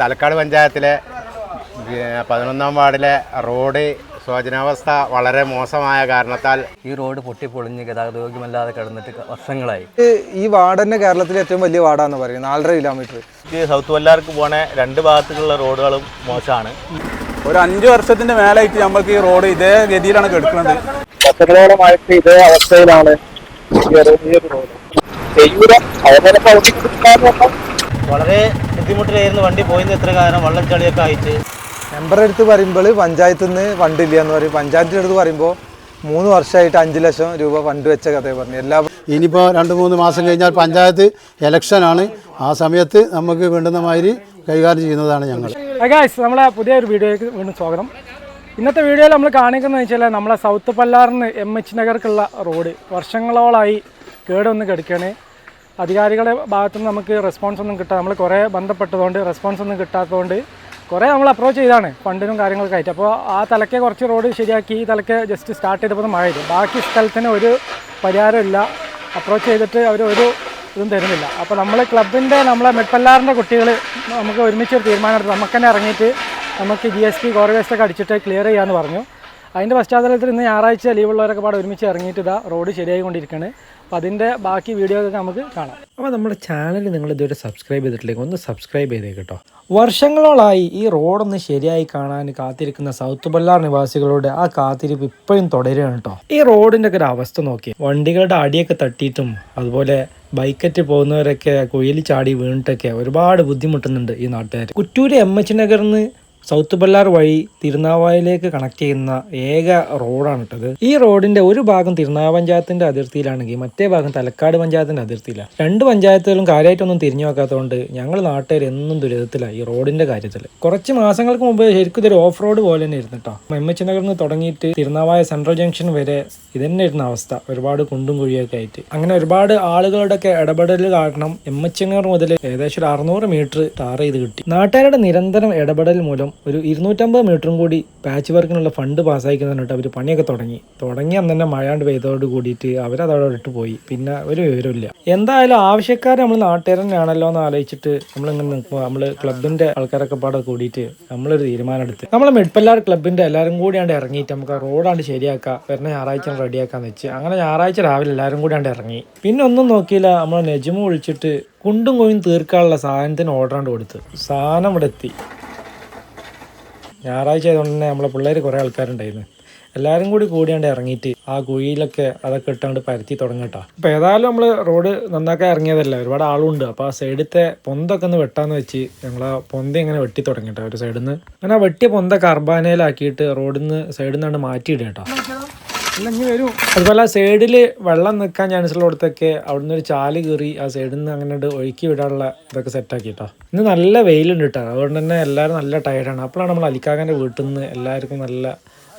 തലക്കാട് പഞ്ചായത്തിലെ പതിനൊന്നാം വാർഡിലെ റോഡ് ശോചനാവസ്ഥ വളരെ മോശമായ കാരണത്താൽ ഈ റോഡ് പൊട്ടിപ്പൊളിഞ്ഞ് ഗതാഗത യോഗ്യമല്ലാതെ കിടന്നിട്ട് വർഷങ്ങളായി. ഈ വാർഡ് തന്നെ കേരളത്തിലെ ഏറ്റവും വലിയ വാർഡാന്ന് പറയും നാലര കിലോമീറ്റർ. സൗത്ത് വല്ലാർക്ക് പോണ രണ്ട് ഭാഗത്തുള്ള റോഡുകളും മോശമാണ്. ഒരു അഞ്ച് വർഷത്തിന്റെ മേലായിട്ട് നമുക്ക് ഈ റോഡ് ഇതേ ഗതിയിലാണ് കിടക്കുന്നത് വർഷങ്ങളോളമായിട്ട് ഇതേ അവസ്ഥയിലാണ് വളരെ ബുദ്ധിമുട്ടിലായിരുന്നു വണ്ടി പോയിന്ന് എത്ര കാരണം വള്ളം ചളിയൊക്കെ ആയിട്ട്. മെമ്പറെ അടുത്ത് പറയുമ്പോൾ പഞ്ചായത്തിൽ നിന്ന് ഫണ്ടില്ല എന്ന് പറയും. പഞ്ചായത്തിന്റെ അടുത്ത് പറയുമ്പോൾ മൂന്ന് വർഷമായിട്ട് അഞ്ച് ലക്ഷം രൂപ ഫണ്ട് വെച്ച കഥ പറഞ്ഞു എല്ലാ ഇനിയിപ്പോൾ രണ്ട് മൂന്ന് മാസം കഴിഞ്ഞാൽ പഞ്ചായത്ത് ഇലക്ഷനാണ് ആ സമയത്ത് നമുക്ക് വേണ്ടുന്ന മാതിരി കൈകാര്യം ചെയ്യുന്നതാണ് ഞങ്ങൾ. ഗായ്സ് നമ്മളെ പുതിയൊരു വീഡിയോയ്ക്ക് വീണ്ടും സ്വാഗതം. ഇന്നത്തെ വീഡിയോയിൽ നമ്മൾ കാണിക്കുന്നത് വെച്ചാൽ നമ്മളെ സൗത്ത് പല്ലാറിന് എം എച്ച് നഗർക്കുള്ള റോഡ്. വർഷങ്ങളോളായി കേടൊന്ന് കിടക്കുകയാണ് അധികാരികളുടെ ഭാഗത്തുനിന്ന് നമുക്ക് റെസ്പോൺസ് ഒന്നും കിട്ടാതെ നമ്മൾ കുറേ ബന്ധപ്പെട്ടതുകൊണ്ട് റെസ്പോൺസ് ഒന്നും കിട്ടാത്തതുകൊണ്ട് കുറേ നമ്മൾ അപ്രോച്ച് ചെയ്താണ് ഫണ്ടിനും കാര്യങ്ങളൊക്കെ ആയിട്ട്. അപ്പോൾ ആ തലക്കെ കുറച്ച് റോഡ് ശരിയാക്കി ഈ തലക്കെ ജസ്റ്റ് സ്റ്റാർട്ട് ചെയ്തപ്പോൾ മഴ ബാക്കി സ്ഥലത്തിന് ഒരു പരിഹാരമില്ല അപ്രോച്ച് ചെയ്തിട്ട് അവർ ഒരു ഇതും തരുന്നില്ല. അപ്പോൾ നമ്മൾ ക്ലബിന്റെ നമ്മളെ മെഡ്പല്ലാറിന്റെ കുട്ടികൾ നമുക്ക് ഒരുമിച്ച് ഒരു തീരുമാനം എടുത്ത് നമുക്ക് തന്നെ ഇറങ്ങിയിട്ട് നമുക്ക് ജി എസ് ടി കോർവേസ്റ്റൊക്കെ അടിച്ചിട്ട് ക്ലിയർ ചെയ്യാമെന്ന് പറഞ്ഞു. അതിന്റെ പശ്ചാത്തലത്തിൽ ഇന്ന് ഞായറാഴ്ച ലീവുള്ളവരൊക്കെ പാടെ ഒരുമിച്ച് ഇറങ്ങിയിട്ട് ഇതാ റോഡ് ശരിയായിക്കൊണ്ടിരിക്കുകയാണ് അപ്പോൾ അതിന്റെ ബാക്കി വീഡിയോ ഒക്കെ നമുക്ക് കാണാം. അപ്പോൾ നമ്മുടെ ചാനൽ നിങ്ങൾ ഇതുവരെ സബ്സ്ക്രൈബ് ചെയ്തിട്ടില്ലെങ്കിൽ ഒന്ന് സബ്സ്ക്രൈബ് ചെയ്തേ കേട്ടോ. വർഷങ്ങളോളായി ഈ റോഡൊന്ന് ശരിയായി കാണാൻ കാത്തിരിക്കുന്ന സൗത്ത് ബല്ലാർ നിവാസികളുടെ ആ കാത്തിരിപ്പ് ഇപ്പോഴും തുടരുകയാണ് കേട്ടോ. ഈ റോഡിന്റെ ഒക്കെ ഒരു അവസ്ഥ നോക്കി. വണ്ടികളുടെ അടിയൊക്കെ തട്ടിയിട്ടും അതുപോലെ ബൈക്കറ്റ് പോകുന്നവരൊക്കെ കുയിൽ ചാടി വീണിട്ടൊക്കെ ഒരുപാട് ബുദ്ധിമുട്ടുന്നുണ്ട് ഈ നാട്ടുകാർ കുറ്റൂര് എം എച്ച് നഗറിന്ന് സൗത്ത് ബല്ലാർ വഴി തിരുനാവായിലേക്ക് കണക്ട് ചെയ്യുന്ന ഏക റോഡാണ് ഇട്ടത് ഈ റോഡിന്റെ ഒരു ഭാഗം തിരുനാവ പഞ്ചായത്തിന്റെ അതിർത്തിയിലാണെങ്കിൽ മറ്റേ ഭാഗം തലക്കാട് പഞ്ചായത്തിന്റെ അതിർത്തിയിലാണ്. രണ്ട് പഞ്ചായത്തുകളും കാര്യമായിട്ടൊന്നും തിരിഞ്ഞു നോക്കാത്തതുകൊണ്ട് ഞങ്ങൾ നാട്ടുകാർ എന്നും ദുരിതത്തിലാണ് ഈ റോഡിന്റെ കാര്യത്തിൽ കുറച്ച് മാസങ്ങൾക്ക് മുമ്പ് ശരിക്കും ഇതൊരു ഓഫ് റോഡ് പോലെ തന്നെ ഇരുന്നു കേട്ടോ. എം എച്ച് നഗറിൽ നിന്ന് തുടങ്ങിയിട്ട് തിരുനാവായ സെൻട്രൽ ജംഗ്ഷൻ വരെ ഇതന്നെ ഇരുന്ന അവസ്ഥ. ഒരുപാട് കുണ്ടും കുഴിയൊക്കെ ആയിട്ട്. അങ്ങനെ ഒരുപാട് ആളുകളുടെ ഒക്കെ ഇടപെടൽ കാരണം എം എച്ച് നഗർ മുതൽ ഏകദേശം ഒരു അറുന്നൂറ് മീറ്റർ ടാർ ചെയ്ത് കിട്ടി. നാട്ടുകാരുടെ നിരന്തരം ഇടപെടൽ മൂലം ഒരു ഇരുന്നൂറ്റമ്പത് മീറ്ററും കൂടി പാച്ച് വർക്കിനുള്ള ഫണ്ട് പാസ്സായിക്കുന്നതിനിട്ട് അവർ പണിയൊക്കെ തുടങ്ങി. തുടങ്ങി അന്ന് തന്നെ മഴയാണ്ട് പെയ്തോട് കൂടിയിട്ട് അവരതവിടെ ഇട്ട് പോയി. പിന്നെ ഒരു വിവരമില്ല എന്തായാലും ആവശ്യക്കാർ നമ്മൾ നാട്ടുകാർ തന്നെയാണല്ലോ എന്ന് ആലോചിച്ചിട്ട് നമ്മളിങ്ങനെ നിൽക്കുമ്പോൾ നമ്മൾ ക്ലബിന്റെ ആൾക്കാരൊക്കെ പാടെ കൂടിയിട്ട് നമ്മളൊരു തീരുമാനം എടുത്ത് നമ്മൾ മെഡ്പല്ലാർ ക്ലബിന്റെ എല്ലാവരും കൂടിയാണ്ട് ഇറങ്ങിയിട്ട് നമുക്ക് ആ റോഡാണ്ട് ശരിയാക്കാം. വരുന്ന ഞായറാഴ്ച റെഡിയാക്കാന്ന് വെച്ച്. അങ്ങനെ ഞായറാഴ്ച രാവിലെ എല്ലാവരും കൂടിയാണ്ട് ഇറങ്ങി. പിന്നെ ഒന്നും നോക്കിയില്ല. നമ്മൾ നെജുമ വിളിച്ചിട്ട് കുണ്ടും കൊയും തീർക്കാനുള്ള സാധനത്തിന് ഓർഡറാണ്ട് കൊടുത്ത്. സാധനം ഇവിടെ എത്തി ഞായറാഴ്ച ആയതുകൊണ്ട് തന്നെ നമ്മളെ പിള്ളേർ കുറേ ആൾക്കാരുണ്ടായിരുന്നു. എല്ലാവരും കൂടി കൂടിയാണ്ട് ഇറങ്ങിയിട്ട് ആ കുഴിയിലൊക്കെ അതൊക്കെ ഇട്ടാണ്ട് പരത്തി തുടങ്ങട്ടോ. അപ്പോൾ ഏതായാലും നമ്മൾ റോഡ് നന്നാക്കാൻ ഇറങ്ങിയതല്ല ഒരുപാട് ആളുണ്ട്. അപ്പോൾ ആ സൈഡത്തെ പൊന്തൊക്കെ ഒന്ന് വെട്ടാന്ന് വെച്ച് ഞങ്ങൾ ആ പൊന്ത ഇങ്ങനെ വെട്ടി തുടങ്ങിട്ടോ ഒരു സൈഡിൽ നിന്ന് അങ്ങനെ ആ വെട്ടിയ പൊന്ത കർബാനയിലാക്കിയിട്ട് റോഡിൽ നിന്ന് സൈഡിൽ നിന്നാണ് മാറ്റിയിടുക കേട്ടോ അതുപോലെ ആ സൈഡിൽ വെള്ളം നിൽക്കാൻ ചാൻസ് ഉള്ളിടത്തൊക്കെ അവിടുന്ന് ഒരു ചാൽ കയറി ആ സൈഡിൽ നിന്ന് അങ്ങനെ ഒഴുക്കി വിടാനുള്ള ഇതൊക്കെ സെറ്റാക്കി കേട്ടോ ഇന്ന് നല്ല വെയിലുണ്ട് കേട്ടോ അതുകൊണ്ട് തന്നെ എല്ലാവരും നല്ല ടയർഡാണ് അപ്പോഴാണ് നമ്മൾ അലിക്കാകാന്റെ വീട്ടിൽ നിന്ന് എല്ലാവർക്കും നല്ല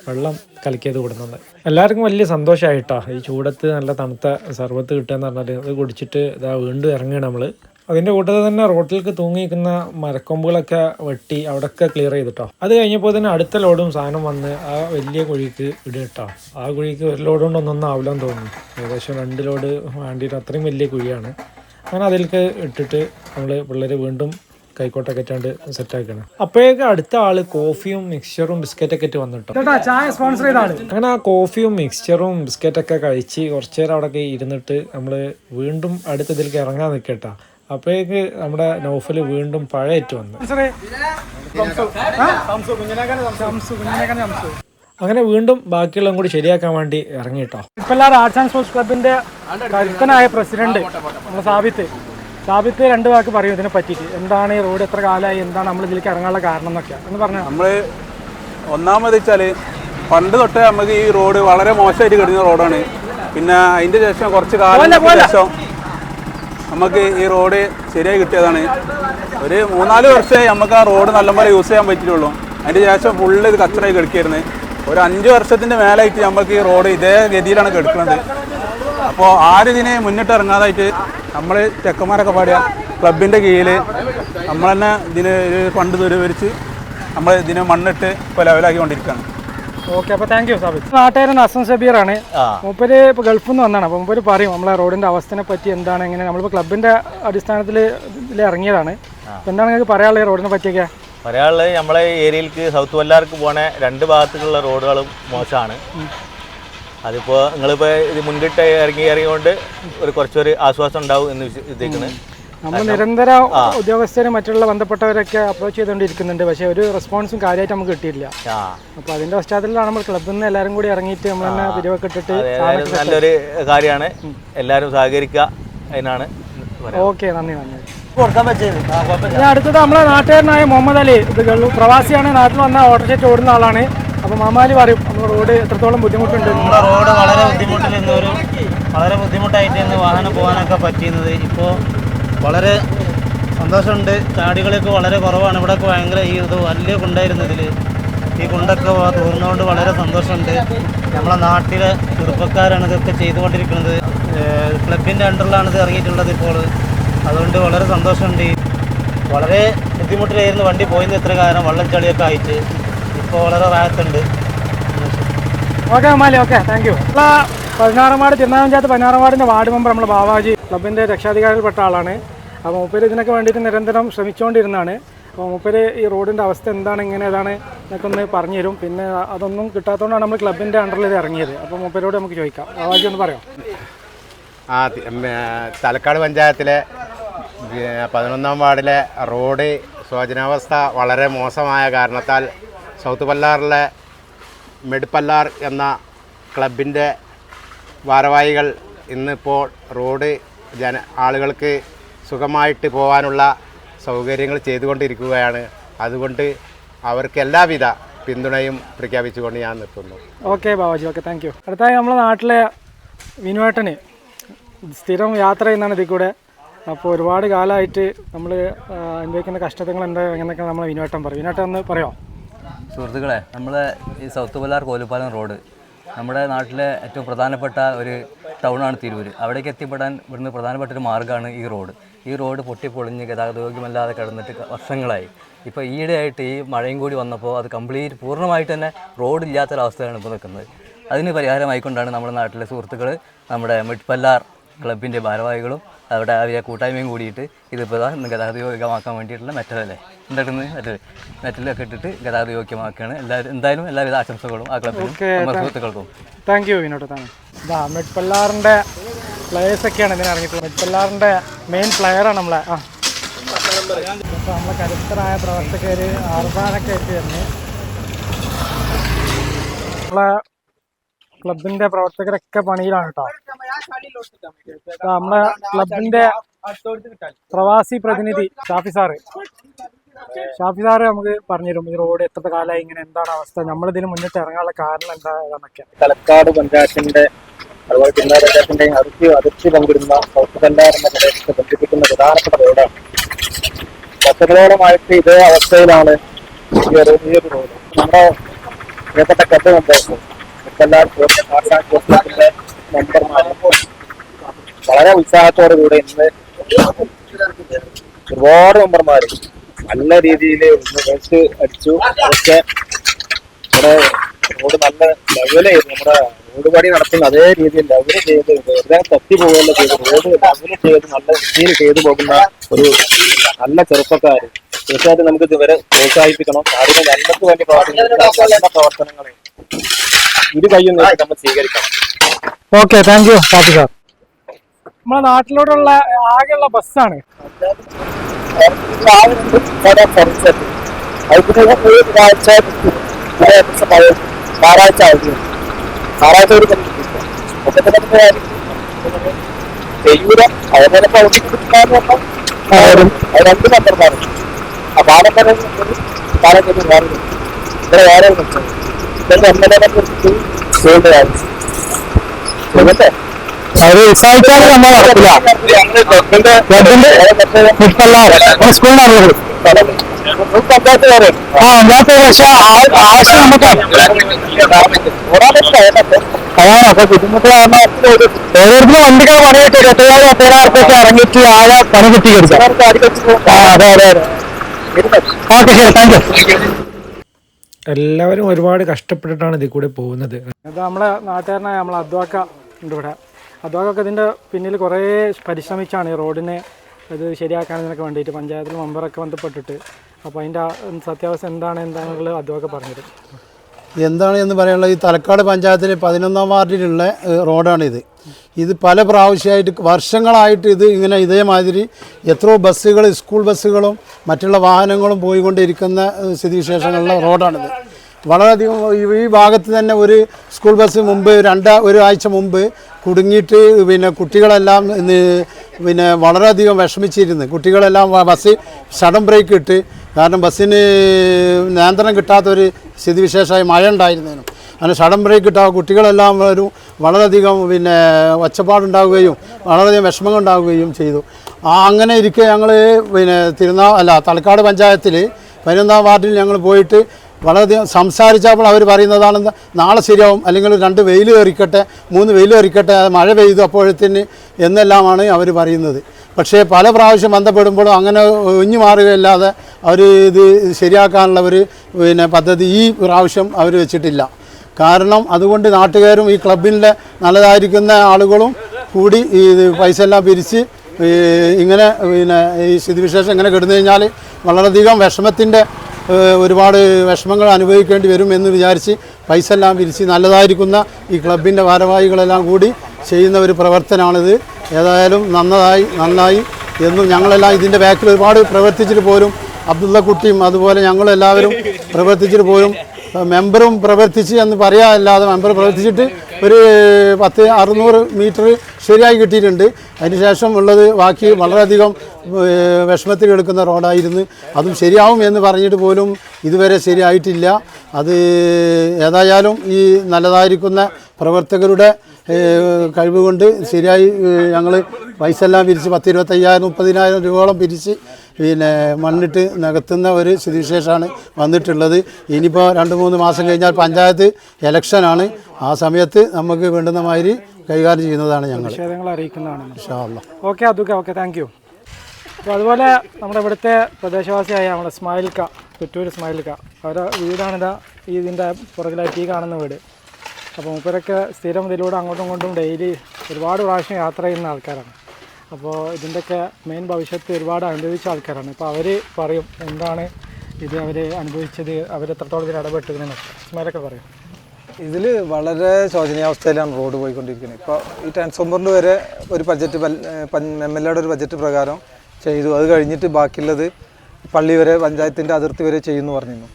വെള്ളം കലക്കിയത് കൊടുക്കുന്നത് എല്ലാവർക്കും വലിയ സന്തോഷമായിട്ടോ ഈ ചൂടത്ത് നല്ല തണുത്ത സർവത്ത് കിട്ടുക എന്ന് പറഞ്ഞാൽ അത് കുടിച്ചിട്ട് ഇതാ വീണ്ടും ഇറങ്ങുകയാണ് നമ്മൾ അതിന്റെ കൂട്ടത്തിൽ തന്നെ റോട്ടിലേക്ക് തൂങ്ങിയിരിക്കുന്ന മരക്കൊമ്പുകളൊക്കെ വെട്ടി അവിടെയൊക്കെ ക്ലിയർ ചെയ്തിട്ടോ. അത് കഴിഞ്ഞപ്പോൾ തന്നെ അടുത്ത ലോഡും സാധനം വന്ന് ആ വലിയ കുഴിക്ക് ഇടട്ടോ ആ കുഴിക്ക് ഒരു ലോഡ് കൊണ്ട് ഒന്നൊന്നും ആവില്ലെന്ന് തോന്നി ഏകദേശം രണ്ട് ലോഡ് വേണ്ടിയിട്ട് അത്രയും വലിയ കുഴിയാണ്. അങ്ങനെ അതിലേക്ക് ഇട്ടിട്ട് നമ്മൾ പിള്ളേർ വീണ്ടും കൈക്കോട്ടൊക്കെ ഇട്ടാണ്ട് സെറ്റാക്കണം അപ്പോഴേക്ക് അടുത്ത ആൾ കോഫിയും മിക്സ്ചറും ബിസ്ക്കറ്റൊക്കെ ഇട്ട് വന്നിട്ടോ. ചായ സ്പോൺസർ അങ്ങനെ ആ കോഫിയും മിക്സ്ചറും ബിസ്ക്കറ്റൊക്കെ കഴിച്ച് കുറച്ചു നേരം അവിടെ ഇരുന്നിട്ട് നമ്മൾ വീണ്ടും അടുത്തതിലേക്ക് ഇറങ്ങാൻ നിൽക്കട്ടാ. അപ്പോഴേക്ക് നമ്മുടെ നൗഫൽ വീണ്ടും പഴയറ്റ് വന്നു. അങ്ങനെ വീണ്ടും ബാക്കിയുള്ളതും കൂടി ശരിയാക്കാൻ വേണ്ടി ഇറങ്ങിട്ടോ ഇപ്പല്ലാർ ആർട്സ് ആൻഡ് സ്പോർട്സ് ക്ലബിന്റെ കരുത്തനായ പ്രസിഡന്റ് നമ്മുടെ സാബിത്ത്. സാബിത്ത് രണ്ട് വാക്ക് പറയും ഇതിനെ പറ്റിയിട്ട്. എന്താണ് ഈ റോഡ് എത്ര കാലമായി? എന്താണ് നമ്മൾ ഇതിലേക്ക് ഇറങ്ങാനുള്ള കാരണം എന്നൊക്കെ. എന്ന് പറഞ്ഞു? നമ്മൾ ഒന്നാമത് വെച്ചാൽ പണ്ട് തൊട്ടേ നമുക്ക് ഈ റോഡ് വളരെ മോശമായിട്ട് കിടന്ന റോഡാണ് പിന്നെ അതിന്റെ ശേഷം കുറച്ച് കാലം ശേഷം നമുക്ക് ഈ റോഡ് ശരിയായി കിട്ടിയതാണ്. ഒരു മൂന്നാൽ വർഷമായി നമുക്ക് ആ റോഡ് നല്ലപോലെ യൂസ് ചെയ്യാൻ പറ്റിയിട്ടുള്ളൂ. അതിന്റെ ശേഷം ഫുള്ള് ഇത് കച്ചറായി കിടക്കുകയായിരുന്നു. ഒരു അഞ്ച് വർഷത്തിന്റെ മേലായിട്ട് നമുക്ക് ഈ റോഡ് ഇതേ ഗതിയിലാണ് കിടക്കുന്നത്. അപ്പോൾ ആരും ഇതിനെ മുന്നിട്ട് ഇറങ്ങാതായിട്ട് നമ്മൾ ചെക്കന്മാരൊക്കെ പാടിയ ക്ലബിന്റെ കീഴിൽ നമ്മൾ തന്നെ ഇതിന് ഒരു ഫണ്ട് ദുരുപരിച്ച് നമ്മൾ ഇതിനെ മണ്ണിട്ട് ഇപ്പോൾ ലെവലാക്കി കൊണ്ടിരിക്കുകയാണ് ഓക്കെ അപ്പോൾ താങ്ക് യു സാബിത്. നാട്ടുകാരൻ അസം സബീറാണ്. മൂപ്പര് ഇപ്പൊ ഗൾഫിൽ നിന്ന് വന്നാണ്. അപ്പൊ മൂപ്പര് പറയും നമ്മളെ റോഡിന്റെ അവസ്ഥനെ പറ്റി എന്താണ് എങ്ങനെ? നമ്മളിപ്പോ ക്ലബിന്റെ അടിസ്ഥാനത്തിൽ ഇതിൽ ഇറങ്ങിയതാണ്. എന്താണ് നിങ്ങൾക്ക് പറയാനുള്ളത് റോഡിനെ പറ്റിയൊക്കെ? പറയാനുള്ളത് നമ്മളെ ഏരിയയിലേക്ക് സൗത്ത് വല്ലാർക്ക് പോണ രണ്ട് ഭാഗത്തുള്ള റോഡുകളും മോശമാണ്. അതിപ്പോ നിങ്ങളിപ്പോ ഇത് മുൻകിട്ട് ഇറങ്ങി ഇറങ്ങിക്കൊണ്ട് ഒരു കുറച്ചൊരു ആശ്വാസം ഉണ്ടാവും എന്ന് വിശ്വസിക്കുന്നത് നമ്മൾ നിരന്തരം ഉദ്യോഗസ്ഥരും മറ്റുള്ള ബന്ധപ്പെട്ടവരൊക്കെ അപ്രോച്ച് ചെയ്തുകൊണ്ടിരിക്കുന്നുണ്ട്. പക്ഷെ ഒരു റെസ്പോൺസും കാര്യമായിട്ട് നമുക്ക് കിട്ടിയില്ല. അപ്പൊ അതിന്റെ പശ്ചാത്തലത്തിലാണ് നമ്മൾ ക്ലബ്ബിൽ നിന്ന് എല്ലാവരും കൂടി ഇറങ്ങിയിട്ട് നമ്മൾ തന്നെ പിരിവൊക്കെ ഇട്ടിട്ട് നല്ലൊരു കാര്യമാണ്. എല്ലാവരും സഹകരിക്കുക അതിനാണ് ഓക്കെ നന്ദി നന്ദി. അടുത്തത് നമ്മളെ നാട്ടുകാരനായ മുഹമ്മദ് അലി. ഇത് പ്രവാസിയാണ്. നാട്ടിൽ വന്ന ഓട്ടോറിക്ഷ ഓടുന്ന ആളാണ്. അപ്പൊ മാമാലി പറയും നമ്മുടെ റോഡ് എത്രത്തോളം ബുദ്ധിമുട്ടുണ്ട്? നമ്മുടെ റോഡ് വളരെ ബുദ്ധിമുട്ടിൽ വളരെ ബുദ്ധിമുട്ടായിട്ട് ഇന്ന് വാഹനം പോകാനൊക്കെ പറ്റിയത് ഇപ്പോൾ വളരെ സന്തോഷമുണ്ട്. ചാടികളൊക്കെ വളരെ കുറവാണ്. ഇവിടെയൊക്കെ ഭയങ്കര ഈ ഇത് വലിയ കുണ്ടായിരുന്നു ഇതിൽ ഈ കുണ്ടൊക്കെ തോന്നുന്നതുകൊണ്ട് വളരെ സന്തോഷമുണ്ട്. നമ്മളെ നാട്ടിലെ ചെറുപ്പക്കാരാണ് ഇതൊക്കെ ചെയ്തുകൊണ്ടിരിക്കുന്നത്. ക്ലബിന്റെ അണ്ടറിലാണ് ഇത് ഇറങ്ങിയിട്ടുള്ളത് ഇപ്പോൾ. അതുകൊണ്ട് വളരെ സന്തോഷമുണ്ട്. വളരെ ബുദ്ധിമുട്ടിലായിരുന്നു വണ്ടി പോയിന്ന് ഇത്ര കാരണം വള്ളം ചളിയൊക്കെ ആയിട്ട്. ഇപ്പോൾ വളരെ റായത്തുണ്ട് ഓക്കെ അമ്മാലി ഓക്കെ. താങ്ക് യു പതിനാറ് വാർഡ് തിരുനാമഞ്ചാത്ത് പതിനാറാം വാർഡിന്റെ വാർഡ് മെമ്പർ നമ്മൾ ബാവാജി. ക്ലബിന്റെ രക്ഷാധികാരിയിൽപ്പെട്ട ആളാണ്. അപ്പോൾ മൂപ്പര് ഇതിനൊക്കെ വേണ്ടിയിട്ട് നിരന്തരം ശ്രമിച്ചുകൊണ്ടിരുന്നതാണ് അപ്പോൾ മൂപ്പര് ഈ റോഡിന്റെ അവസ്ഥ എന്താണ് ഇങ്ങനെ ഏതാണ് എന്നൊക്കെ ഒന്ന് പറഞ്ഞു തരും പിന്നെ അതൊന്നും കിട്ടാത്തതുകൊണ്ടാണ് നമ്മൾ ക്ലബിന്റെ അണ്ടറിൽ ഇത് ഇറങ്ങിയത്. അപ്പോൾ മൂപ്പരോട് നമുക്ക് ചോദിക്കാം. ആവാജി ഒന്ന് പറയാം? ആ തലക്കാട് പഞ്ചായത്തിലെ പതിനൊന്നാം വാർഡിലെ റോഡ് ശോചനാവസ്ഥ വളരെ മോശമായ കാരണത്താൽ സൗത്ത് പല്ലാറിലെ മെഡ്പല്ലാർ എന്ന ക്ലബിന്റെ ഭാരവാഹികൾ ഇന്നിപ്പോൾ റോഡ് ജന ആളുകൾക്ക് സുഖമായിട്ട് പോകാനുള്ള സൗകര്യങ്ങൾ ചെയ്തുകൊണ്ടിരിക്കുകയാണ്. അതുകൊണ്ട് അവർക്ക് എല്ലാവിധ പിന്തുണയും പ്രഖ്യാപിച്ചുകൊണ്ട് ഞാൻ നിർത്തുന്നു. Okay Babaji. Okay thank you അടുത്തായി നമ്മുടെ നാട്ടിലെ വിനുവേട്ടന് സ്ഥിരം യാത്ര ചെയ്യുന്നതാണ് ഇതിൽ കൂടെ. അപ്പോൾ ഒരുപാട് കാലമായിട്ട് നമ്മൾ അനുഭവിക്കുന്ന കഷ്ടതകൾ എന്താ എങ്ങനെയൊക്കെ നമ്മൾ വിനുവേട്ടൻ പറയും? വിനുവേട്ടൻ ഒന്ന് പറയോ? സുഹൃത്തുക്കളെ നമ്മൾ ഈ സൗത്ത് പല്ലാർ കോലുപാലം റോഡ് നമ്മുടെ നാട്ടിലെ ഏറ്റവും പ്രധാനപ്പെട്ട ഒരു ടൗണാണ് തിരൂർ അവിടേക്ക് എത്തിപ്പെടാൻ ഇവിടുന്ന് പ്രധാനപ്പെട്ട ഒരു മാർഗമാണ് ഈ റോഡ്. ഈ റോഡ് പൊട്ടിപ്പൊളിഞ്ഞ് ഗതാഗതയോഗ്യമല്ലാതെ കിടന്നിട്ട് വർഷങ്ങളായി. ഇപ്പോൾ ഈയിടെയായിട്ട് ഈ മഴയും കൂടി വന്നപ്പോൾ അത് കംപ്ലീറ്റ് പൂർണമായിട്ട് തന്നെ റോഡില്ലാത്തൊരവസ്ഥയാണ് ഇപ്പോൾ നിൽക്കുന്നത് അതിന് പരിഹാരമായിക്കൊണ്ടാണ് നമ്മുടെ നാട്ടിലെ സുഹൃത്തുക്കൾ നമ്മുടെ മിഡ്പല്ലാർ ക്ലബിന്റെ ഭാരവാഹികളും അവിടെ അവരെ കൂട്ടായ്മയും കൂടിയിട്ട് ഇതിപ്പോൾ ഗതാഗത യോഗ്യമാക്കാൻ വേണ്ടിയിട്ടുള്ള മെറ്റലല്ലേ ഉണ്ടാക്കുന്നത് മെറ്റൽ? മെറ്റലൊക്കെ ഇട്ടിട്ട് ഗതാഗത യോഗ്യമാക്കുകയാണ് എല്ലാവരും എന്തായാലും എല്ലാവിധ ആശംസകളും ആ ക്ലബിനും നമ്മുടെ സുഹൃത്തുക്കൾക്കും. താങ്ക് യു വിനോട്ട് താങ്ക് ഇതാ മെഡ്പല്ലാറിന്റെ പ്ലേയേഴ്സൊക്കെയാണ് ഇതിനെ ഇറങ്ങിയിട്ടുള്ളത്. മെഡ്പല്ലാറിന്റെ മെയിൻ പ്ലെയറാണ് നമ്മളെ. ആ. അപ്പോൾ നമ്മളെ കരുത്തരായ പ്രവർത്തകർ അർബാനൊക്കെ എത്തിയിരുന്നു നമ്മളെ ക്ലബിന്റെ പ്രവർത്തകരൊക്കെ പണിയിലാണ് കേട്ടോ നമ്മളെ ക്ലബിന്റെ പ്രവാസി പ്രതിനിധി ഷാഫി സാറ്. ഷാഫി സാറ് നമുക്ക് പറഞ്ഞുതരും ഈ റോഡ് എത്ര കാലമായി ഇങ്ങനെ എന്താണ് അവസ്ഥ? നമ്മൾ ഇതിന് മുന്നിട്ട് ഇറങ്ങാനുള്ള കാരണം എന്താണെന്നൊക്കെ തലക്കാട് പഞ്ചായത്തിന്റെ അതുപോലെ ജില്ലാ പഞ്ചായത്തിന്റെയും അതിർത്തി അതിർത്തി പങ്കിടുന്ന സൗത്ത് പ്രദേശത്തെ ബന്ധിപ്പിക്കുന്ന പ്രധാനപ്പെട്ട റോഡാണ്. വർഷങ്ങളോളമായിട്ട് ഇതേ അവസ്ഥയിലാണ് ഈ ഒരു റോഡ്. നമ്മുടെ പ്രിയപ്പെട്ട കത്ത് മെമ്പേഴ്സ് മെമ്പർമാരും വളരെ ഉത്സാഹത്തോടു കൂടെ ഇന്ന് ഒരുപാട് മെമ്പർമാർ നല്ല രീതിയിൽ വേസ്റ്റ് അടിച്ചു. അതൊക്കെ ഇവിടെ റോഡ് നല്ല ലെവലായിരുന്നു നമ്മുടെ റോഡ് പണി നടത്തുന്ന അതേ രീതിയിൽ ലെവൽ ചെയ്ത് വെറുതെ തപ്പി പോകുകയല്ല ചെയ്ത്. റോഡ് ലെവൽ ചെയ്ത് നല്ല രീതിയിൽ ചെയ്തു പോകുന്ന ഒരു നല്ല ചെറുപ്പക്കാർ തീർച്ചയായിട്ടും നമുക്ക് ഇതുവരെ പ്രോത്സാഹിപ്പിക്കണം. അതിന് നന്മക്ക് വേണ്ടി പ്രവർത്തനങ്ങൾ ഇരു നമ്മൾ സ്വീകരിക്കണം okay thank you Shafi sir നമ്മളെ നാട്ടിലോട്ടുള്ള ആകെയുള്ള ബസ്സാണ് ഞായറാഴ്ച ആയിരുന്നു ഞായറാഴ്ച ഒരു ചെയ്യൂല അവരെ പ്രവർത്തിക്കുന്ന അത് രണ്ട് നമ്പർമാരും ആ വേറെ വേറെ ഒരു ഉത്സാഹിച്ചാൽ നമ്മൾ നടക്കില്ല. പഞ്ചായത്ത് വേറെ ആ അതിനകത്ത് പക്ഷെ ആവശ്യം നമുക്ക് അതാണ് അപ്പൊ ബുദ്ധിമുട്ട് കാരണം ഓരോരുത്തരും വണ്ടികൾ പണിയിട്ട് എത്രയായിരം എത്രയായിരം ഉറുപ്പൊക്കെ ഇറങ്ങിയിട്ട് ആകെ പണി കിട്ടിയെടുക്കാം ആ അതെ അതെ അതെ. ഓക്കെ ശരി താങ്ക് യു എല്ലാവരും ഒരുപാട് കഷ്ടപ്പെട്ടിട്ടാണ് ഇതിൽ കൂടെ പോകുന്നത്. ഇത് നമ്മളെ നാട്ടുകാരനായ നമ്മളെ അദ്വാക്ക ഉണ്ട് ഇവിടെ. അദ്വാക്കൊക്കെ ഇതിന്റെ പിന്നിൽ കുറേ പരിശ്രമിച്ചാണ് ഈ റോഡിനെ ഇത് ശരിയാക്കാനതിനൊക്കെ വേണ്ടിയിട്ട്. പഞ്ചായത്തിൽ മെമ്പറൊക്കെ ബന്ധപ്പെട്ടിട്ട്. അപ്പോൾ അതിന്റെ സത്യാവസ്ഥ എന്താണ് എന്താണെന്നുള്ളത് അദ്വാക്ക പറഞ്ഞുതരും. എന്താണ് എന്ന് പറയാനുള്ളത്? ഈ തലക്കാട് പഞ്ചായത്തിലെ പതിനൊന്നാം വാർഡിലുള്ള റോഡാണിത്. ഇത് പല പ്രാവശ്യമായിട്ട് വർഷങ്ങളായിട്ട് ഇത് ഇങ്ങനെ ഇതേമാതിരി എത്രയോ ബസ്സുകൾ സ്കൂൾ ബസ്സുകളും മറ്റുള്ള വാഹനങ്ങളും പോയിക്കൊണ്ടിരിക്കുന്ന സ്ഥിതിവിശേഷങ്ങളുള്ള റോഡാണിത്. വളരെയധികം ഈ- ഭാഗത്ത് തന്നെ ഒരു സ്കൂൾ ബസ് മുമ്പ് രണ്ട് ഒരു ആഴ്ച മുമ്പ് കുടുങ്ങിയിട്ട് പിന്നെ കുട്ടികളെല്ലാം പിന്നെ വളരെയധികം വിഷമിച്ചിരുന്നു. കുട്ടികളെല്ലാം ബസ് സഡൻ ബ്രേക്ക് ഇട്ട്. കാരണം ബസ്സിന് നിയന്ത്രണം കിട്ടാത്തൊരു സ്ഥിതിവിശേഷമായി മഴ ഉണ്ടായിരുന്നതിനും അങ്ങനെ സഡൻ ബ്രേക്ക് ഇട്ട കുട്ടികളെല്ലാം ഒരു വളരെയധികം പിന്നെ ഒച്ചപ്പാടുണ്ടാവുകയും വളരെയധികം വിഷമങ്ങൾ ഉണ്ടാവുകയും ചെയ്തു. ആ അങ്ങനെ ഇരിക്കെ ഞങ്ങൾ പിന്നെ തിരുനാ അല്ല തലക്കാട് പഞ്ചായത്തിൽ പതിനൊന്നാം വാർഡിൽ ഞങ്ങൾ പോയിട്ട് വളരെയധികം സംസാരിച്ചപ്പോൾ അവർ പറയുന്നതാണ് നാളെ ശരിയാവും അല്ലെങ്കിൽ രണ്ട് വെയിൽ കയറിക്കട്ടെ മൂന്ന് വെയിൽ കയറിക്കട്ടെ മഴ പെയ്തു അപ്പോഴത്തിന് എന്നെല്ലാമാണ് അവർ പറയുന്നത്. പക്ഷേ പല പ്രാവശ്യം ബന്ധപ്പെടുമ്പോഴും അങ്ങനെ ഒഞ്ഞു മാറുകയല്ലാതെ അവർ ഇത് ശരിയാക്കാനുള്ള ഒരു പിന്നെ പദ്ധതി ഈ പ്രാവശ്യം അവർ വെച്ചിട്ടില്ല. കാരണം അതുകൊണ്ട് നാട്ടുകാരും ഈ ക്ലബിന്റെ നല്ലതായിരിക്കുന്ന ആളുകളും കൂടി ഈ പൈസ എല്ലാം പിരിച്ച് ഇങ്ങനെ പിന്നെ ഈ സ്ഥിതിവിശേഷം ഇങ്ങനെ കിടന്നു കഴിഞ്ഞാൽ വളരെയധികം വിഷമത്തിന്റെ ഒരുപാട് വിഷമങ്ങൾ അനുഭവിക്കേണ്ടി വരും എന്ന് വിചാരിച്ച് പൈസ എല്ലാം പിരിച്ച് നല്ലതായിരിക്കുന്ന ഈ ക്ലബിന്റെ ഭാരവാഹികളെല്ലാം കൂടി ചെയ്യുന്ന ഒരു പ്രവർത്തനമാണിത്. ഏതായാലും നന്നതായി നന്നായി എന്നും ഞങ്ങളെല്ലാം ഇതിന്റെ ബാക്കിൽ ഒരുപാട് പ്രവർത്തിച്ചിട്ട് പോലും അബ്ദുള്ള കുട്ടിയും അതുപോലെ ഞങ്ങളെല്ലാവരും പ്രവർത്തിച്ചിട്ട് പോലും മെമ്പറും പ്രവർത്തിച്ച് എന്ന് പറയാമല്ലാതെ മെമ്പർ പ്രവർത്തിച്ചിട്ട് ഒരു പത്ത് അറുന്നൂറ് മീറ്റർ ശരിയായി കിട്ടിയിട്ടുണ്ട്. അതിനുശേഷം ഉള്ളത് ബാക്കി വളരെയധികം വിഷമത്തിൽ എടുക്കുന്ന റോഡായിരുന്നു. അതും ശരിയാവും എന്ന് പറഞ്ഞിട്ട് പോലും ഇതുവരെ ശരിയായിട്ടില്ല. അത് ഏതായാലും ഈ നല്ലതായിരിക്കുന്ന പ്രവർത്തകരുടെ കഴിവ് കൊണ്ട് ശരിയായി ഞങ്ങൾ പൈസ എല്ലാം പിരിച്ച് പത്ത് ഇരുപത്തയ്യായിരം മുപ്പതിനായിരം രൂപയോളം പിരിച്ച് പിന്നെ മണ്ണിട്ട് നികത്തുന്ന ഒരു സ്ഥിതിവിശേഷമാണ് വന്നിട്ടുള്ളത്. ഇനിയിപ്പോൾ രണ്ട് മൂന്ന് മാസം കഴിഞ്ഞാൽ പഞ്ചായത്ത് ഇലക്ഷനാണ് ആ സമയത്ത് നമുക്ക് വേണ്ടുന്ന മാതിരി കൈകാര്യം ചെയ്യുന്നതാണ് ഞങ്ങൾ. അറിയിക്കുന്നതാണ്. ഓക്കെ അതുക്കെ ഓക്കെ താങ്ക് യു അപ്പോൾ അതുപോലെ നമ്മുടെ ഇവിടുത്തെ പ്രദേശവാസിയായ നമ്മുടെ സ്മൈൽക്ക കുറ്റൂർ സ്മൈൽക്ക അവരുടെ വീടാണിതാ ഈ ഇതിന്റെ പുറകിലായിട്ട് ഈ കാണുന്ന വീട്. അപ്പോൾ മൂപ്പരൊക്കെ സ്ഥിരം ഇതിലൂടെ അങ്ങോട്ടും ഇങ്ങോട്ടും ഡെയിലി ഒരുപാട് പ്രാവശ്യം യാത്ര ചെയ്യുന്ന ആൾക്കാരാണ്. അപ്പോൾ ഇതിന്റെയൊക്കെ മെയിൻ ഭവിഷ്യത്ത് ഒരുപാട് അനുഭവിച്ച ആൾക്കാരാണ്. അപ്പോൾ അവർ പറയും എന്താണ് ഇത് അവർ അനുഭവിച്ചത് അവരെത്രത്തോളം ഇതിൽ ഇടപെട്ടിരുന്നതെന്നൊക്കെ സ്മൈലൊക്കെ പറയും. ഇതിൽ വളരെ ശോചനീയാവസ്ഥയിലാണ് റോഡ് പോയിക്കൊണ്ടിരിക്കുന്നത്. ഇപ്പോൾ ഈ ട്രാൻസ്ഫോമറിന്റെ വരെ ഒരു ബജറ്റ് എം എൽ എയുടെ ഒരു ബജറ്റ് പ്രകാരം ചെയ്തു. അത് കഴിഞ്ഞിട്ട് ബാക്കിയുള്ളത് പള്ളി വരെ പഞ്ചായത്തിന്റെ അതിർത്തി വരെ ചെയ്യുമെന്ന് പറഞ്ഞിരുന്നു.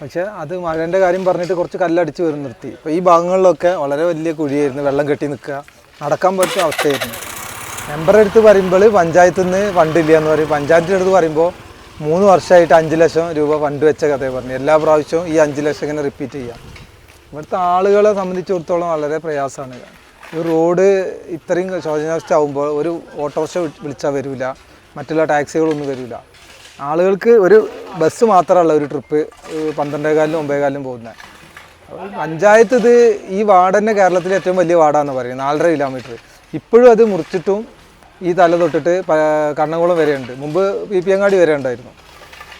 പക്ഷേ അത് മഴേന്റെ കാര്യം പറഞ്ഞിട്ട് കുറച്ച് കല്ലടിച്ച് വരും നിർത്തി. ഇപ്പോൾ ഈ ഭാഗങ്ങളിലൊക്കെ വളരെ വലിയ കുഴിയായിരുന്നു. വെള്ളം കെട്ടി നിൽക്കുക നടക്കാൻ പറ്റിയ അവസ്ഥയായിരുന്നു. മെമ്പറുടെ അടുത്ത് പറയുമ്പോൾ പഞ്ചായത്തിൽ നിന്ന് ഫണ്ടില്ല എന്ന് പറയും. പഞ്ചായത്തിന്റെ അടുത്ത് പറയുമ്പോൾ മൂന്ന് വർഷമായിട്ട് അഞ്ച് ലക്ഷം രൂപ ഫണ്ട് വെച്ച കഥയെ പറഞ്ഞു എല്ലാ പ്രാവശ്യവും ഈ അഞ്ച് ലക്ഷം ഇങ്ങനെ റിപ്പീറ്റ് ചെയ്യാം. ഇവിടുത്തെ ആളുകളെ സംബന്ധിച്ചിടത്തോളം വളരെ പ്രയാസമാണ് ഈ റോഡ് ഇത്രയും ശോചനാവസ്ഥ ആകുമ്പോൾ ഒരു ഓട്ടോറിക്ഷ വിളിച്ചാൽ വരില്ല മറ്റുള്ള ടാക്സികളൊന്നും വരില്ല ആളുകൾക്ക് ഒരു ബസ് മാത്രമല്ല ഒരു ട്രിപ്പ് പന്ത്രണ്ടേകാലിലും ഒമ്പതേകാലിലും പോകുന്നത് പഞ്ചായത്ത് ഇത് ഈ വാർഡ് തന്നെ കേരളത്തിലെ ഏറ്റവും വലിയ വാർഡാണെന്ന് പറയും. നാലര കിലോമീറ്റർ ഇപ്പോഴും അത് മുറിച്ചിട്ടും ഈ തല തൊട്ടിട്ട് കണ്ണംകുളം വരെ ഉണ്ട് മുമ്പ് പി പി അങ്ങാടി വരെ ഉണ്ടായിരുന്നു.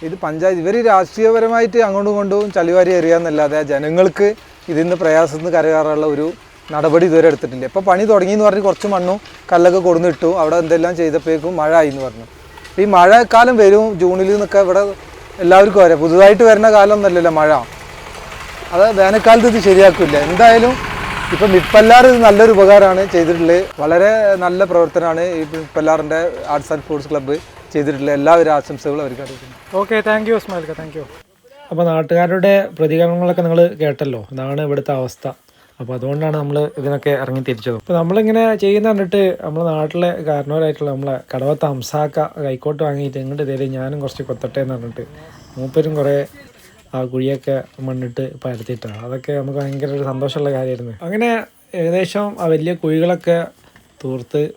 ഇത് പഞ്ചായത്ത് ഇവർ രാഷ്ട്രീയപരമായിട്ട് അങ്ങോട്ടും ഇങ്ങോട്ടും ചളിവാരി എറിയാന്നല്ലാതെ ജനങ്ങൾക്ക് ഇതിൽ നിന്ന് പ്രയാസത്തിൽ നിന്ന് കരകയറാനുള്ള ഒരു നടപടി ഇതുവരെ എടുത്തിട്ടില്ല. ഇപ്പോൾ പണി തുടങ്ങി എന്ന് പറഞ്ഞ് കുറച്ച് മണ്ണും കല്ലൊക്കെ കൊടുന്നിട്ടു അവിടെ എന്തെല്ലാം ചെയ്തപ്പോഴേക്കും മഴ ആയി എന്ന് പറഞ്ഞു. ഈ മഴക്കാലം വരും ജൂണിൽ നിന്നൊക്കെ ഇവിടെ എല്ലാവർക്കും അറിയാം. പുതുതായിട്ട് വരുന്ന കാലം ഒന്നല്ലല്ലോ മഴ. അത് വേനൽക്കാലത്ത് ഇത് ശരിയാക്കില്ല. എന്തായാലും ഇപ്പം മിപ്പല്ലാർ ഇത് നല്ലൊരു ഉപകാരമാണ് ചെയ്തിട്ടുള്ളത് വളരെ നല്ല പ്രവർത്തനമാണ് ഈ മിപ്പല്ലാറിന്റെ ആർട്സ് ആൻഡ് സ്പോർട്സ് ക്ലബ്ബ് ചെയ്തിട്ടുള്ള എല്ലാവരും ആശംസകളും അവർക്ക് അറിയിക്കുന്നു. ഓക്കെ താങ്ക് യു സ്മൈൽക്ക താങ്ക് യു അപ്പോൾ നാട്ടുകാരുടെ പ്രതികരണങ്ങളൊക്കെ നിങ്ങൾ കേട്ടല്ലോ അതാണ് ഇവിടുത്തെ അവസ്ഥ. അപ്പോൾ അതുകൊണ്ടാണ് നമ്മൾ ഇതിനൊക്കെ ഇറങ്ങി തിരിച്ചത്. അപ്പോൾ നമ്മളിങ്ങനെ ചെയ്യുന്ന കണ്ടിട്ട് നമ്മളെ നാട്ടിലെ കാരണവരായിട്ടുള്ള നമ്മളെ കടവത്ത അംസാക്ക കൈക്കോട്ട് വാങ്ങിയിട്ട് ഇങ്ങോട്ട് തരും ഞാനും കുറച്ച് കൊത്തട്ടെ എന്ന് പറഞ്ഞിട്ട് മൂപ്പരും കുറേ ആ കുഴിയൊക്കെ മണ്ണിട്ട് പരത്തിയിട്ടാണ്. അതൊക്കെ നമുക്ക് ഭയങ്കര ഒരു സന്തോഷമുള്ള കാര്യമായിരുന്നു. അങ്ങനെ ഏകദേശം ആ വലിയ കുഴികളൊക്കെ തൂർത്ത്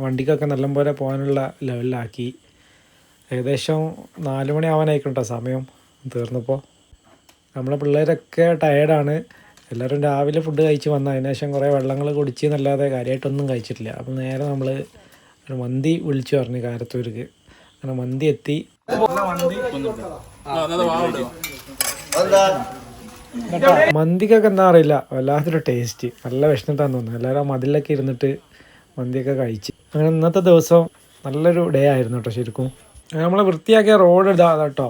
വണ്ടിക്കൊക്കെ നല്ലപോലെ പോകാനുള്ള ലെവലിലാക്കി. ഏകദേശം നാല് മണി ആവാനായിരിക്കും കേട്ടോ സമയം തീർന്നപ്പോൾ. നമ്മളെ പിള്ളേരൊക്കെ ടയേർഡാണ്. എല്ലാവരും രാവിലെ ഫുഡ് കഴിച്ച് വന്ന അതിനുശേഷം കുറേ വെള്ളങ്ങൾ കുടിച്ച് എന്നല്ലാതെ കാര്യമായിട്ടൊന്നും കഴിച്ചിട്ടില്ല. അപ്പം നേരെ നമ്മൾ ഒരു മന്തി വിളിച്ചു പറഞ്ഞു കാരത്തൂർക്ക്. അങ്ങനെ മന്തി എത്തി. മന്തിക്കൊക്കെ എന്താ അറിയില്ല. വല്ലാത്തൊരു ടേസ്റ്റ് നല്ല വിഷമത്താന്ന് തോന്നുന്നു. എല്ലാവരും മതിലൊക്കെ ഇരുന്നിട്ട് മന്തിയൊക്കെ കഴിച്ച്. അങ്ങനെ ഇന്നത്തെ ദിവസം നല്ലൊരു ഡേ ആയിരുന്നു കേട്ടോ ശരിക്കും. നമ്മൾ വൃത്തിയാക്കിയ റോഡ് ഇതാ കേട്ടോ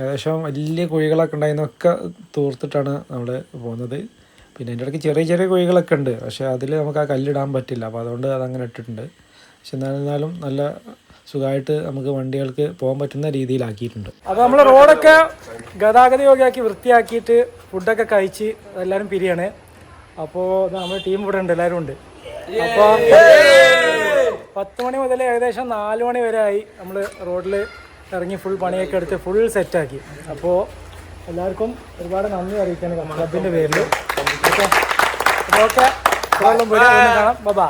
ഏകദേശം വലിയ കുഴികളൊക്കെ ഉണ്ടായിരുന്നൊക്കെ തൂർത്തിട്ടാണ് നമ്മൾ പോകുന്നത് പിന്നെ അതിന്റെ ഇടയ്ക്ക് ചെറിയ ചെറിയ കുഴികളൊക്കെ ഉണ്ട്. പക്ഷേ അതിൽ നമുക്ക് ആ കല്ലിടാൻ പറ്റില്ല. അപ്പോൾ അതുകൊണ്ട് അതങ്ങനെ ഇട്ടിട്ടുണ്ട്. പക്ഷെ എന്നാലും നല്ല സുഖമായിട്ട് നമുക്ക് വണ്ടികൾക്ക് പോകാൻ പറ്റുന്ന രീതിയിലാക്കിയിട്ടുണ്ട്. അപ്പോൾ നമ്മൾ റോഡൊക്കെ ഗതാഗത യോഗ്യമാക്കി വൃത്തിയാക്കിയിട്ട് ഫുഡൊക്കെ കഴിച്ച് എല്ലാവരും പിരിയാണ്. അപ്പോ നമ്മുടെ ടീം ഇവിടെ ഉണ്ട് എല്ലാവരും ഉണ്ട്. അപ്പോൾ പത്ത് മണി മുതൽ ഏകദേശം നാല് മണി വരെ ആയി നമ്മൾ റോഡിൽ ഇറങ്ങി ഫുൾ പണിയൊക്കെ എടുത്ത് ഫുൾ സെറ്റ് ആക്കി. അപ്പോൾ എല്ലാവർക്കും ഒരുപാട് നന്ദി അറിയിക്കാണ് ക്ലബിന്റെ പേരിൽ ഓക്കെ. കാണാം. ബൈ